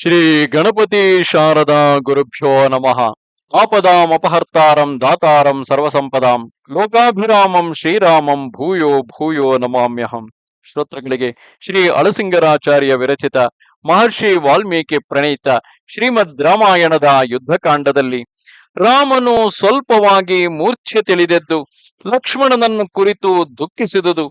ಶ್ರೀ ಗಣಪತಿ ಶಾರದಾ ಗುರುಭ್ಯೋ ನಮಃ. ಆಪದಾಂ ಅಪಹರ್ತಾರಂ ದಾತಾರಂ ಸರ್ವಸಂಪದಾಂ. ಲೋಕಾಭಿರಾಮಂ ಶ್ರೀರಾಮಂ ಭೂಯೋ ಭೂಯೋ ನಮಾಮ್ಯಹಂ. ಶ್ರೋತೃಗಳಿಗೆ ಶ್ರೀ ಅಳಸಿಂಗರಾಚಾರ್ಯ ವಿರಚಿತ ಮಹರ್ಷಿ ವಾಲ್ಮೀಕಿ ಪ್ರಣೀತ ಶ್ರೀಮದ್ ರಾಮಾಯಣದ ಯುದ್ಧಕಾಂಡದಲ್ಲಿ ರಾಮನು ಸ್ವಲ್ಪವಾಗಿ ಮೂರ್ಛೆ ತಿಳಿದೆದ್ದು, ಲಕ್ಷ್ಮಣನನ್ನು ಕುರಿತು ದುಃಖಿಸಿದುದು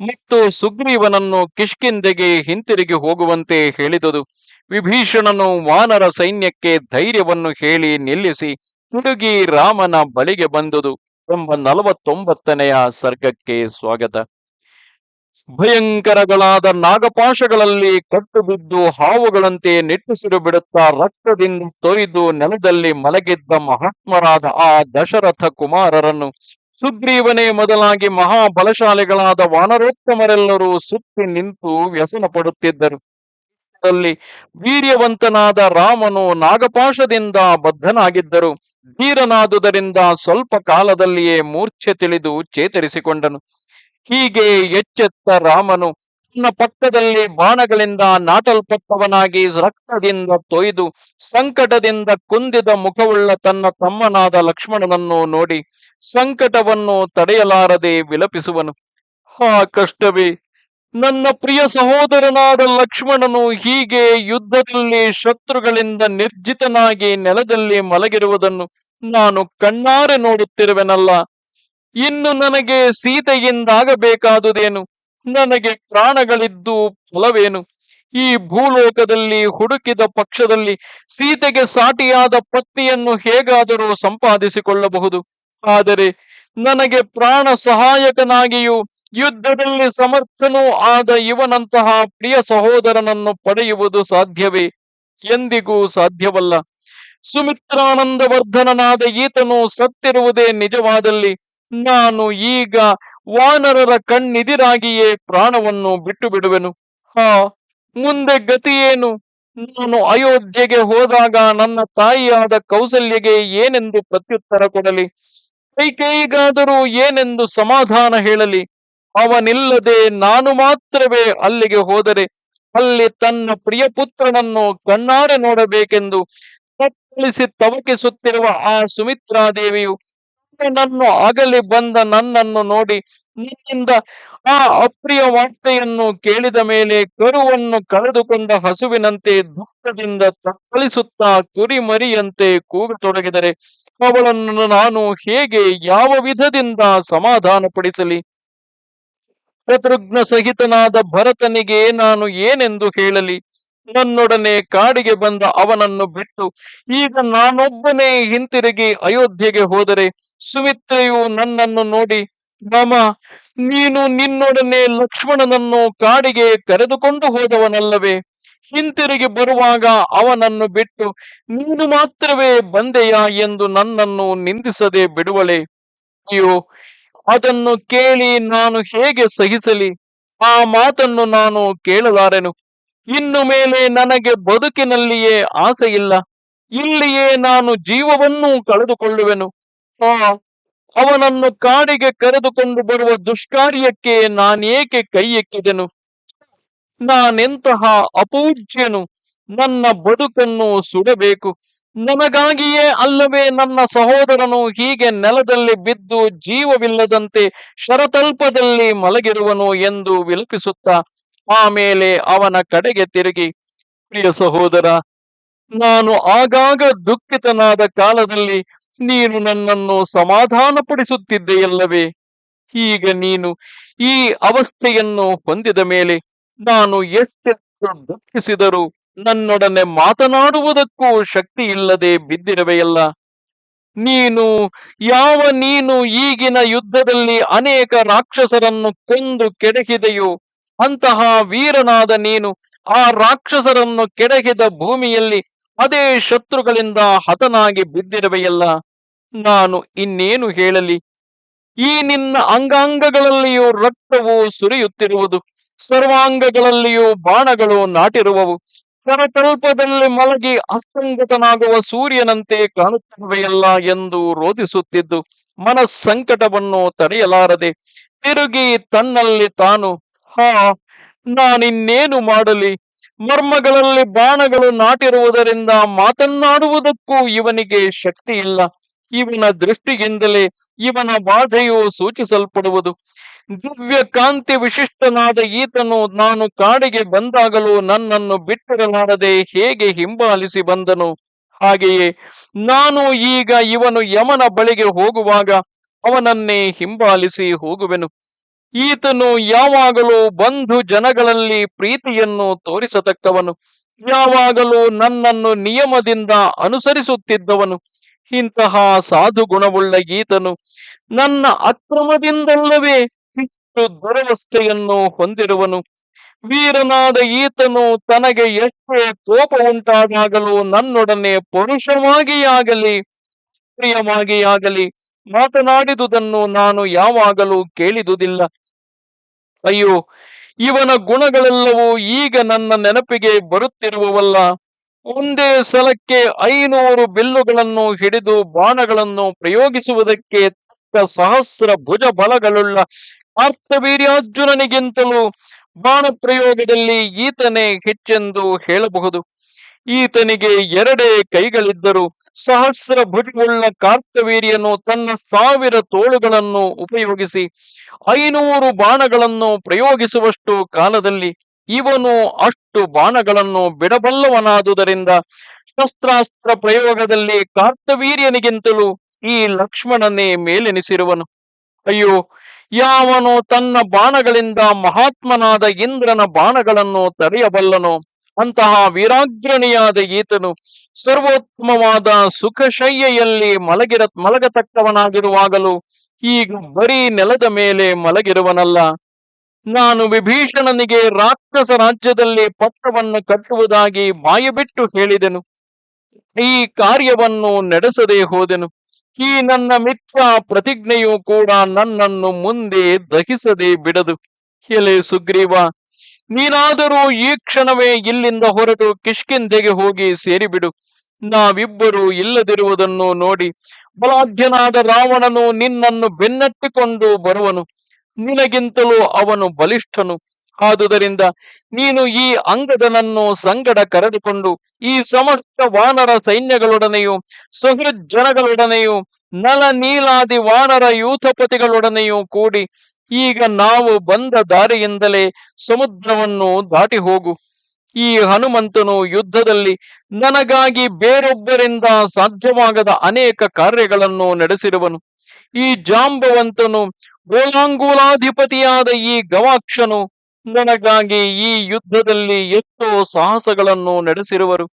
ಮತ್ತು ಸುಗ್ರೀವನನ್ನು ಕಿಷ್ಕಿಂದೆಗೆ ಹಿಂತಿರುಗಿ ಹೋಗುವಂತೆ ಹೇಳಿದುದು. ವಿಭೀಷಣನು ವಾನರ ಸೈನ್ಯಕ್ಕೆ ಧೈರ್ಯವನ್ನು ಹೇಳಿ ನಿಲ್ಲಿಸಿ ತಿರುಗಿ ರಾಮನ ಬಳಿಗೆ ಬಂದುದು. ಎಂಬ ನಲವತ್ತೊಂಬತ್ತನೆಯ ಸರ್ಗಕ್ಕೆ ಸ್ವಾಗತ. ಭಯಂಕರಗಳಾದ ನಾಗಪಾಶಗಳಲ್ಲಿ ಕಟ್ಟು ಬಿದ್ದು ಹಾವುಗಳಂತೆ ನೆಟ್ಟುಸಿರು ಬಿಡುತ್ತಾ ರಕ್ತದಿಂದ ತೊಯ್ದು ನೆಲದಲ್ಲಿ ಮಲಗಿದ್ದ ಮಹಾತ್ಮರಾದ ಆ ದಶರಥ ಕುಮಾರರನ್ನು ಸುಗ್ರೀವನೇ ಮೊದಲಾಗಿ ಮಹಾಬಲಶಾಲಿಗಳಾದ ವಾನರೋತ್ತಮರೆಲ್ಲರೂ ಸುತ್ತಿ ನಿಂತು ವ್ಯಸನ ಪಡುತ್ತಿದ್ದರು ಅಲ್ಲಿ ವೀರ್ಯವಂತನಾದ ರಾಮನು ನಾಗಪಾಶದಿಂದ ಬದ್ಧನಾಗಿದ್ದರು. ಧೀರನಾದುದರಿಂದ ಸ್ವಲ್ಪ ಕಾಲದಲ್ಲಿಯೇ ಮೂರ್ಛೆ ತಿಳಿದು ಚೇತರಿಸಿಕೊಂಡನು. ಹೀಗೆ ಎಚ್ಚೆತ್ತ ರಾಮನು ತನ್ನ ಪಕ್ಕದಲ್ಲಿ ಬಾಣಗಳಿಂದ ನಾಟಲ್ಪಟ್ಟವನಾಗಿ ರಕ್ತದಿಂದ ತೊಯ್ದು ಸಂಕಟದಿಂದ ಕುಂದಿದ ಮುಖವುಳ್ಳ ತನ್ನ ತಮ್ಮನಾದ ಲಕ್ಷ್ಮಣನನ್ನು ನೋಡಿ ಸಂಕಟವನ್ನು ತಡೆಯಲಾರದೆ ವಿಲಪಿಸುವನು. ಹಾ ಕಷ್ಟವೇ ನನ್ನ ಪ್ರಿಯ ಸಹೋದರನಾದ ಲಕ್ಷ್ಮಣನು ಹೀಗೆ ಯುದ್ಧದಲ್ಲಿ ಶತ್ರುಗಳಿಂದ ನಿರ್ಜಿತನಾಗಿ ನೆಲದಲ್ಲಿ ಮಲಗಿರುವುದನ್ನು ನಾನು ಕಣ್ಣಾರೆ ನೋಡುತ್ತಿರುವೆನಲ್ಲ. ಇನ್ನು ನನಗೆ ಸೀತೆಯಿಂದಾಗಬೇಕಾದುದೇನು? ನನಗೆ ಪ್ರಾಣಗಳಿದ್ದು ಫಲವೇನು? ಈ ಭೂಲೋಕದಲ್ಲಿ ಹುಡುಕಿದ ಪಕ್ಷದಲ್ಲಿ ಸೀತೆಗೆ ಸಾಟಿಯಾದ ಪತ್ನಿಯನ್ನು ಹೇಗಾದರೂ ಸಂಪಾದಿಸಿಕೊಳ್ಳಬಹುದು. ಆದರೆ ನನಗೆ ಪ್ರಾಣ ಸಹಾಯಕನಾಗಿಯೂ ಯುದ್ಧದಲ್ಲಿ ಸಮರ್ಥನೂ ಆದ ಇವನಂತಹ ಪ್ರಿಯ ಸಹೋದರನನ್ನು ಪಡೆಯುವುದು ಸಾಧ್ಯವೇ? ಎಂದಿಗೂ ಸಾಧ್ಯವಲ್ಲ. ಸುಮಿತ್ರಾನಂದವರ್ಧನನಾದ ಈತನು ಸತ್ತಿರುವುದೇ ನಿಜವಾದಲ್ಲಿ ನಾನು ಈಗ ವಾನರರ ಕಣ್ಣಿದಿರಾಗಿಯೇ ಪ್ರಾಣವನ್ನು ಬಿಟ್ಟು ಬಿಡುವೆನು ಹಾ, ಮುಂದೆ ಗತಿಯೇನು ನಾನು ಅಯೋಧ್ಯೆಗೆ ಹೋದಾಗ ನನ್ನ ತಾಯಿಯಾದ ಕೌಸಲ್ಯಗೆ ಏನೆಂದು ಪ್ರತ್ಯುತ್ತರ ಕೊಡಲಿ? ಕೈಕೈಗಾದರೂ ಏನೆಂದು ಸಮಾಧಾನ ಹೇಳಲಿ? ಅವನಿಲ್ಲದೆ ನಾನು ಮಾತ್ರವೇ ಅಲ್ಲಿಗೆ ಹೋದರೆ, ಅಲ್ಲಿ ತನ್ನ ಪ್ರಿಯ ಪುತ್ರನನ್ನು ಕಣ್ಣಾರೆ ನೋಡಬೇಕೆಂದು ತಪ್ಪಲಿಸಿ ತವಕಿಸುತ್ತಿರುವ ಆ ಸುಮಿತ್ರಾದೇವಿಯು ನನ್ನ ಆಗಲಿ ಬಂದ ನನ್ನನ್ನು ನೋಡಿ ನಿನ್ನಿಂದ ಆ ಅಪ್ರಿಯ ವಾರ್ತೆಯನ್ನು ಕೇಳಿದ ಮೇಲೆ ಕರುವನ್ನು ಕಳೆದುಕೊಂಡ ಹಸುವಿನಂತೆ ದುಃಖದಿಂದ ತಪ್ಪಲಿಸುತ್ತಾ ಕುರಿಮರಿಯಂತೆ ಕೂಗತೊಡಗಿದರೆ ಅವಳನ್ನು ನಾನು ಹೇಗೆ ಯಾವ ವಿಧದಿಂದ ಸಮಾಧಾನ ಪಡಿಸಲಿ ಶತ್ರುಘ್ನ ಸಹಿತನಾದ ಭರತನಿಗೆ ನಾನು ಏನೆಂದು ಹೇಳಲಿ? ನನ್ನೊಡನೆ ಕಾಡಿಗೆ ಬಂದ ಅವನನ್ನು ಬಿಟ್ಟು ಈಗ ನಾನೊಬ್ಬನೇ ಹಿಂತಿರುಗಿ ಅಯೋಧ್ಯೆಗೆ ಹೋದರೆ ಸುಮಿತ್ರೆಯು ನನ್ನನ್ನು ನೋಡಿ ರಾಮ ನೀನು ನಿನ್ನೊಡನೆ ಲಕ್ಷ್ಮಣನನ್ನು ಕಾಡಿಗೆ ಕರೆದುಕೊಂಡು ಹೋದವನಲ್ಲವೇ? ಹಿಂತಿರುಗಿ ಬರುವಾಗ ಅವನನ್ನು ಬಿಟ್ಟು, ನೀನು ಮಾತ್ರವೇ ಬಂದೆಯಾ ಎಂದು ನನ್ನನ್ನು ನಿಂದಿಸದೆ ಬಿಡುವಳೆ? ಅಯ್ಯೋ, ಅದನ್ನು ಕೇಳಿ ನಾನು ಹೇಗೆ ಸಹಿಸಲಿ? ಆ ಮಾತನ್ನು ನಾನು ಕೇಳಲಾರೆನು. ಇನ್ನು ಮೇಲೆ ನನಗೆ ಬದುಕಿನಲ್ಲಿಯೇ ಆಸೆ ಇಲ್ಲ ಇಲ್ಲಿಯೇ ನಾನು ಜೀವವನ್ನೂ ಕಳೆದುಕೊಳ್ಳುವೆನು. ಆ, ಅವನನ್ನು ಕಾಡಿಗೆ ಕರೆದುಕೊಂಡು ಬರುವ ದುಷ್ಕಾರ್ಯಕ್ಕೆ ನಾನೇಕೆ ಕೈ ಎಕ್ಕಿದೆನು ನಾನೆಂತಹ ಅಪೂಜ್ಯನು ನನ್ನ ಬದುಕನ್ನು ಸುಡಬೇಕು. ನನಗಾಗಿಯೇ ಅಲ್ಲವೇ ನನ್ನ ಸಹೋದರನು ಹೀಗೆ ನೆಲದಲ್ಲಿ ಬಿದ್ದು ಜೀವವಿಲ್ಲದಂತೆ ಶರತಲ್ಪದಲ್ಲಿ ಮಲಗಿರುವನು ಎಂದು ವಿಲಪಿಸುತ್ತಾ ಆಮೇಲೆ ಅವನ ಕಡೆಗೆ ತಿರುಗಿ, ಪ್ರಿಯ ಸಹೋದರ, ನಾನು ಆಗಾಗ ದುಃಖಿತನಾದ ಕಾಲದಲ್ಲಿ ನೀನು ನನ್ನನ್ನು ಸಮಾಧಾನಪಡಿಸುತ್ತಿದ್ದೆಯಲ್ಲವೇ? ಈಗ ನೀನು ಈ ಅವಸ್ಥೆಯನ್ನು ಹೊಂದಿದ ಮೇಲೆ ನಾನು ಎಷ್ಟೆಷ್ಟು ದುಃಖಿಸಿದರೂ ನನ್ನೊಡನೆ ಮಾತನಾಡುವುದಕ್ಕೂ ಶಕ್ತಿ ಇಲ್ಲದೆ ಬಿದ್ದಿರುವೆಯಲ್ಲ ನೀನು, ಯಾವ ನೀನು ಈಗಿನ ಯುದ್ಧದಲ್ಲಿ ಅನೇಕ ರಾಕ್ಷಸರನ್ನು ಕೊಂದು ಕೆಡಹಿದೆಯೋ, ಅಂತಹ ವೀರನಾದ ನೀನು ಆ ರಾಕ್ಷಸರನ್ನು ಕೆಡಹಿದ ಭೂಮಿಯಲ್ಲಿ ಅದೇ ಶತ್ರುಗಳಿಂದ ಹತನಾಗಿ ಬಿದ್ದಿರುವೆಯಲ್ಲ ನಾನು ಇನ್ನೇನು ಹೇಳಲಿ? ಈ ನಿನ್ನ ಅಂಗಾಂಗಗಳಲ್ಲಿಯೂ ರಕ್ತವು ಸುರಿಯುತ್ತಿರುವುದು ಸರ್ವಾಂಗಗಳಲ್ಲಿಯೂ ಬಾಣಗಳು ನಾಟಿರುವವು. ಕರಕಲ್ಪದಲ್ಲಿ ಮಲಗಿ ಅಸಂಗತನಾಗುವ ಸೂರ್ಯನಂತೆ ಕಾಣುತ್ತಿರುವೆಯಲ್ಲ ಎಂದು ರೋಧಿಸುತ್ತಿದ್ದು, ಮನಸ್ಸಂಕಟವನ್ನು ತಡೆಯಲಾರದೆ ತಿರುಗಿ ತನ್ನಲ್ಲಿ ತಾನು, ಹಾ, ನಾನಿನ್ನೇನು ಮಾಡಲಿ? ಮರ್ಮಗಳಲ್ಲಿ ಬಾಣಗಳು ನಾಟಿರುವುದರಿಂದ ಮಾತನ್ನಾಡುವುದಕ್ಕೂ ಇವನಿಗೆ ಶಕ್ತಿ ಇಲ್ಲ ಇವನ ದೃಷ್ಟಿಯಿಂದಲೇ ಇವನ ಬಾಧೆಯು ಸೂಚಿಸಲ್ಪಡುವುದು. ದಿವ್ಯ ಕಾಂತಿ ವಿಶಿಷ್ಟನಾದ ಈತನು ನಾನು ಕಾಡಿಗೆ ಬಂದಾಗಲೂ ನನ್ನನ್ನು ಬಿಟ್ಟಿರಲಾರದೆ ಹೇಗೆ ಹಿಂಬಾಲಿಸಿ ಬಂದನು? ಹಾಗೆಯೇ ನಾನು ಈಗ ಇವನು ಯಮನ ಬಳಿಗೆ ಹೋಗುವಾಗ ಅವನನ್ನೇ ಹಿಂಬಾಲಿಸಿ ಹೋಗುವೆನು. ಈತನು ಯಾವಾಗಲೂ ಬಂಧು ಜನಗಳಲ್ಲಿ ಪ್ರೀತಿಯನ್ನು ತೋರಿಸತಕ್ಕವನು. ಯಾವಾಗಲೂ ನನ್ನನ್ನು ನಿಯಮದಿಂದ ಅನುಸರಿಸುತ್ತಿದ್ದವನು. ಇಂತಹ ಸಾಧು ಗುಣವುಳ್ಳ ಈತನು ನನ್ನ ಅಕ್ರಮದಿಂದಲ್ಲವೇ ಇಷ್ಟು ದುರವಸ್ಥೆಯನ್ನು ಹೊಂದಿರುವನು? ವೀರನಾದ ಈತನು ತನಗೆ ಎಷ್ಟೇ ಕೋಪ ಉಂಟಾದಾಗಲೂ ನನ್ನೊಡನೆ ಪುರುಷವಾಗಿಯಾಗಲಿ ಪ್ರಿಯವಾಗಿಯಾಗಲಿ ಮಾತನಾಡಿದುದನ್ನು ನಾನು ಯಾವಾಗಲೂ ಕೇಳಿದುದಿಲ್ಲ. ಅಯ್ಯೋ, ಇವನ ಗುಣಗಳೆಲ್ಲವೂ ಈಗ ನನ್ನ ನೆನಪಿಗೆ ಬರುತ್ತಿರುವವಲ್ಲ. ಒಂದೇ ಸಲಕ್ಕೆ ಐನೂರು ಬಿಲ್ಲುಗಳನ್ನು ಹಿಡಿದು ಬಾಣಗಳನ್ನು ಪ್ರಯೋಗಿಸುವುದಕ್ಕೆ ತಕ್ಕ ಸಹಸ್ರ ಭುಜ ಬಲಗಳುಳ್ಳ ಆರ್ತವೀರ್ಯಾರ್ಜುನನಿಗಿಂತಲೂ ಬಾಣ ಬಾಣಪ್ರಯೋಗದಲ್ಲಿ ಈತನೇ ಹೆಚ್ಚೆಂದು ಹೇಳಬಹುದು. ಈತನಿಗೆ ಎರಡೇ ಕೈಗಳಿದ್ದರು ಸಹಸ್ರ ಭುಜವುಳ್ಳ ಕಾರ್ತವೀರ್ಯನು ತನ್ನ ಸಾವಿರ ತೋಳುಗಳನ್ನು ಉಪಯೋಗಿಸಿ ಐನೂರು ಬಾಣಗಳನ್ನು ಪ್ರಯೋಗಿಸುವಷ್ಟು ಕಾಲದಲ್ಲಿ ಇವನು ಅಷ್ಟು ಬಾಣಗಳನ್ನು ಬಿಡಬಲ್ಲವನಾದುದರಿಂದ ಶಸ್ತ್ರಾಸ್ತ್ರ ಪ್ರಯೋಗದಲ್ಲಿ ಕಾರ್ತವೀರ್ಯನಿಗಿಂತಲೂ ಈ ಲಕ್ಷ್ಮಣನೇ ಮೇಲೆನಿಸಿರುವನು. ಅಯ್ಯೋ ಯಾವನು ತನ್ನ ಬಾಣಗಳಿಂದ ಮಹಾತ್ಮನಾದ ಇಂದ್ರನ ಬಾಣಗಳನ್ನು ತಡೆಯಬಲ್ಲನು ಅಂತಹ ವೀರಾಗ್ರಣಿಯಾದ ಈತನು ಸರ್ವೋತ್ತಮವಾದ ಸುಖಶಯ್ಯೆಯಲ್ಲಿ ಮಲಗಿರ, ಮಲಗತಕ್ಕವನಾಗಿರುವಾಗಲೂ ಈಗ ಬರೀ ನೆಲದ ಮೇಲೆ ಮಲಗಿರುವನಲ್ಲ. ನಾನು ವಿಭೀಷಣನಿಗೆ ರಾಕ್ಷಸ ರಾಜ್ಯದಲ್ಲಿ ಪತ್ರವನ್ನು ಕಟ್ಟುವುದಾಗಿ ಬಾಯಿ ಬಿಟ್ಟು ಹೇಳಿದೆನು. ಈ ಕಾರ್ಯವನ್ನು ನಡೆಸದೆ ಹೋದೆನು. ಈ ನನ್ನ ಮಿಥ್ಯಾ ಪ್ರತಿಜ್ಞೆಯು ಕೂಡ ನನ್ನನ್ನು ಮುಂದೆ ದಹಿಸದೆ ಬಿಡದು. ಎಲೆ ಸುಗ್ರೀವ, ನೀನಾದರೂ ಈ ಕ್ಷಣವೇ ಇಲ್ಲಿಂದ ಹೊರಟು ಕಿಷ್ಕಿಂದೆಗೆ ಹೋಗಿ ಸೇರಿಬಿಡು. ನಾವಿಬ್ಬರು ಇಲ್ಲದಿರುವುದನ್ನು ನೋಡಿ ಬಲಾಧ್ಯನಾದ ರಾವಣನು ನಿನ್ನನ್ನು ಬೆನ್ನಟ್ಟಿಕೊಂಡು ಬರುವನು. ನಿನಗಿಂತಲೂ ಅವನು ಬಲಿಷ್ಠನು. ಆದುದರಿಂದ ನೀನು ಈ ಅಂಗದನನ್ನು ಸಂಗಡ ಕರೆದುಕೊಂಡು ಈ ಸಮಸ್ತ ವಾನರ ಸೈನ್ಯಗಳೊಡನೆಯೂ ಸಹೃಜ್ಜನಗಳೊಡನೆಯೂ ನಲ ನೀಲಾದಿ ವಾನರ ಯೂಥಪತಿಗಳೊಡನೆಯೂ ಕೂಡಿ ಈಗ ನಾವು ಬಂದ ದಾರಿಯಿಂದಲೇ ಸಮುದ್ರವನ್ನು ದಾಟಿ ಹೋಗು. ಈ ಹನುಮಂತನು ಯುದ್ಧದಲ್ಲಿ ನನಗಾಗಿ ಬೇರೊಬ್ಬರಿಂದ ಸಾಧ್ಯವಾಗದ ಅನೇಕ ಕಾರ್ಯಗಳನ್ನು ನಡೆಸಿರುವನು ಈ ಜಾಂಬವಂತನು ಗೋಲಾಂಗೂಲಾಧಿಪತಿಯಾದ ಈ ಗವಾಕ್ಷನು ನನಗಾಗಿ ಈ ಯುದ್ಧದಲ್ಲಿ ಎಷ್ಟೋ ಸಾಹಸಗಳನ್ನು ನಡೆಸಿರುವರು.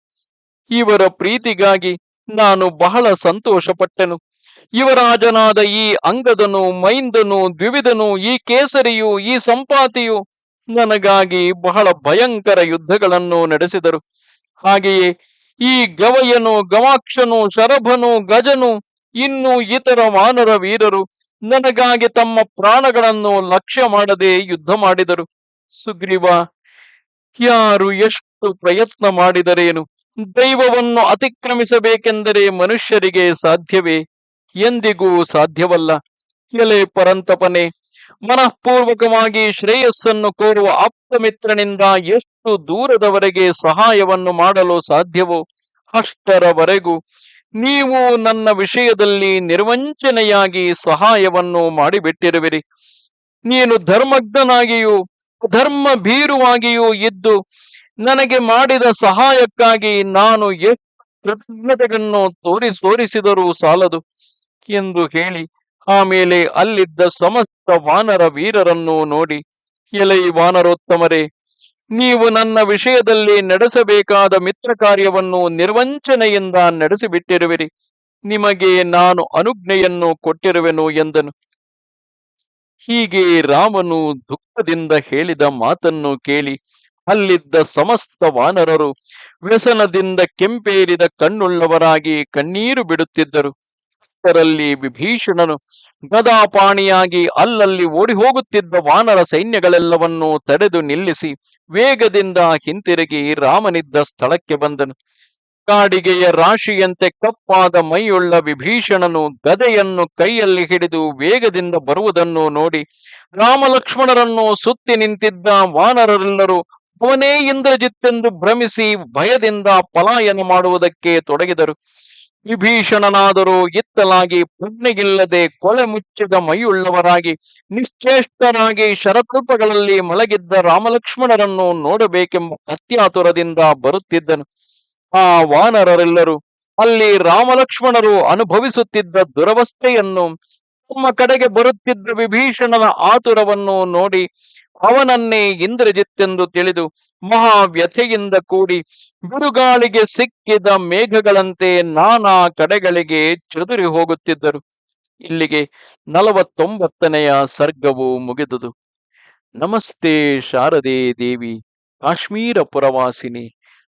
ಇವರ ಪ್ರೀತಿಗಾಗಿ ನಾನು ಬಹಳ ಸಂತೋಷಪಟ್ಟೆನು. ಯುವರಾಜನಾದ ಈ ಅಂಗದನು, ಮೈಂದನು, ದ್ವಿವಿಧನು, ಈ ಕೇಸರಿಯು, ಈ ಸಂಪಾತಿಯು ನನಗಾಗಿ ಬಹಳ ಭಯಂಕರ ಯುದ್ಧಗಳನ್ನು ನಡೆಸಿದರು. ಹಾಗೆಯೇ ಈ ಗವಯನು ಗವಾಕ್ಷನು, ಶರಭನು, ಗಜನು, ಇನ್ನು ಇತರ ವಾನರ ವೀರರು ನನಗಾಗಿ ತಮ್ಮ ಪ್ರಾಣಗಳನ್ನು ಲಕ್ಷ್ಯ ಮಾಡದೆ ಯುದ್ಧ ಮಾಡಿದರು. ಸುಗ್ರೀವ, ಯಾರು ಎಷ್ಟು ಪ್ರಯತ್ನ ಮಾಡಿದರೇನು ದೈವವನ್ನು ಅತಿಕ್ರಮಿಸಬೇಕೆಂದರೆ ಮನುಷ್ಯರಿಗೆ ಸಾಧ್ಯವೇ? ಎಂದಿಗೂ ಸಾಧ್ಯವಲ್ಲ. ಎಲೆ ಪರಂತಪನೆ, ಮನಃಪೂರ್ವಕವಾಗಿ ಶ್ರೇಯಸ್ಸನ್ನು ಕೋರುವ ಆಪ್ತಮಿತ್ರನಿಂದ ಎಷ್ಟು ದೂರದವರೆಗೆ ಸಹಾಯವನ್ನು ಮಾಡಲು ಸಾಧ್ಯವೋ? ಅಷ್ಟರವರೆಗೂ ನೀವು ನನ್ನ ವಿಷಯದಲ್ಲಿ ನಿರ್ವಂಚನೆಯಾಗಿ ಸಹಾಯವನ್ನು ಮಾಡಿಬಿಟ್ಟಿರುವಿರಿ. ನೀನು ಧರ್ಮಜ್ಞನಾಗಿಯೂ ಧರ್ಮ ಭೀರುವಾಗಿಯೂ ಇದ್ದು ನನಗೆ ಮಾಡಿದ ಸಹಾಯಕ್ಕಾಗಿ ನಾನು ಎಷ್ಟು ಕೃತಜ್ಞತೆಗಳನ್ನು ತೋರಿ ತೋರಿಸಿದರೂ ಸಾಲದು ಎಂದು ಹೇಳಿ ಆಮೇಲೆ ಅಲ್ಲಿದ್ದ ಸಮಸ್ತ ವಾನರ ವೀರರನ್ನು ನೋಡಿ, ಎಲೈ ವಾನರೋತ್ತಮರೇ, ನೀವು ನನ್ನ ವಿಷಯದಲ್ಲಿ ನಡೆಸಬೇಕಾದ ಮಿತ್ರ ಕಾರ್ಯವನ್ನು ನಿರ್ವಂಚನೆಯಿಂದ ನಡೆಸಿಬಿಟ್ಟಿರುವಿರಿ. ನಿಮಗೆ ನಾನು ಅನುಜ್ಞೆಯನ್ನು ಕೊಟ್ಟಿರುವೆನು ಎಂದನು. ಹೀಗೆ ರಾಮನು ದುಃಖದಿಂದ ಹೇಳಿದ ಮಾತನ್ನು ಕೇಳಿ ಅಲ್ಲಿದ್ದ ಸಮಸ್ತ ವಾನರರು ವ್ಯಸನದಿಂದ ಕೆಂಪೇರಿದ ಕಣ್ಣುಳ್ಳವರಾಗಿ ಕಣ್ಣೀರು ಬಿಡುತ್ತಿದ್ದರು. ಅಷ್ಟರಲ್ಲಿ ವಿಭೀಷಣನು ಗದಾಪಾಣಿಯಾಗಿ ಅಲ್ಲಲ್ಲಿ ಓಡಿ ಹೋಗುತ್ತಿದ್ದ ವಾನರ ಸೈನ್ಯಗಳೆಲ್ಲವನ್ನೂ ತಡೆದು ನಿಲ್ಲಿಸಿ ವೇಗದಿಂದ ಹಿಂತಿರುಗಿ ರಾಮನಿದ್ದ ಸ್ಥಳಕ್ಕೆ ಬಂದನು. ಕಾಡಿಗೆಯ ರಾಶಿಯಂತೆ ಕಪ್ಪಾದ ಮೈಯುಳ್ಳ ವಿಭೀಷಣನು ಗದೆಯನ್ನು ಕೈಯಲ್ಲಿ ಹಿಡಿದು ವೇಗದಿಂದ ಬರುವುದನ್ನು ನೋಡಿ ರಾಮಲಕ್ಷ್ಮಣರನ್ನು ಸುತ್ತಿ ನಿಂತಿದ್ದ ವಾನರರೆಲ್ಲರೂ ಅವನೇ ಇಂದ್ರಜಿತ್ತೆಂದು ಭ್ರಮಿಸಿ ಭಯದಿಂದ ಪಲಾಯನ ಮಾಡುವುದಕ್ಕೆ ತೊಡಗಿದರು. ವಿಭೀಷಣನಾದರೂ ಇತ್ತಲಾಗಿ ಪ್ರಜ್ಞೆಗಿಲ್ಲದೆ ಕೊಲೆ ಮುಚ್ಚಿದ ಮೈಯುಳ್ಳವರಾಗಿ ನಿಶ್ಚೇಷ್ಟರಾಗಿ ಶರತೃಪಗಳಲ್ಲಿ ಮಲಗಿದ್ದ ರಾಮಲಕ್ಷ್ಮಣರನ್ನು ನೋಡಬೇಕೆಂಬ ಅತ್ಯಾತುರದಿಂದ ಬರುತ್ತಿದ್ದನು. ಆ ವಾನರರೆಲ್ಲರೂ ಅಲ್ಲಿ ರಾಮಲಕ್ಷ್ಮಣರು ಅನುಭವಿಸುತ್ತಿದ್ದ ದುರವಸ್ಥೆಯನ್ನು ತಮ್ಮ ಕಡೆಗೆ ಬರುತ್ತಿದ್ದ ವಿಭೀಷಣನ ಆತುರವನ್ನು ನೋಡಿ ಅವನನ್ನೇ ಇಂದ್ರಜಿತ್ತೆಂದು ತಿಳಿದು ಮಹಾ ವ್ಯಥೆಯಿಂದ ಕೂಡಿ ಬಿರುಗಾಳಿಗೆ ಸಿಕ್ಕಿದ ಮೇಘಗಳಂತೆ ನಾನಾ ಕಡೆಗಳಿಗೆ ಚದುರಿ ಹೋಗುತ್ತಿದ್ದರು. ಇಲ್ಲಿಗೆ ನಲವತ್ತೊಂಬತ್ತನೆಯ ಸರ್ಗವು ಮುಗಿದುದು. ನಮಸ್ತೆ ಶಾರದೆ ದೇವಿ, ಕಾಶ್ಮೀರ ಪುರವಾಸಿನಿ.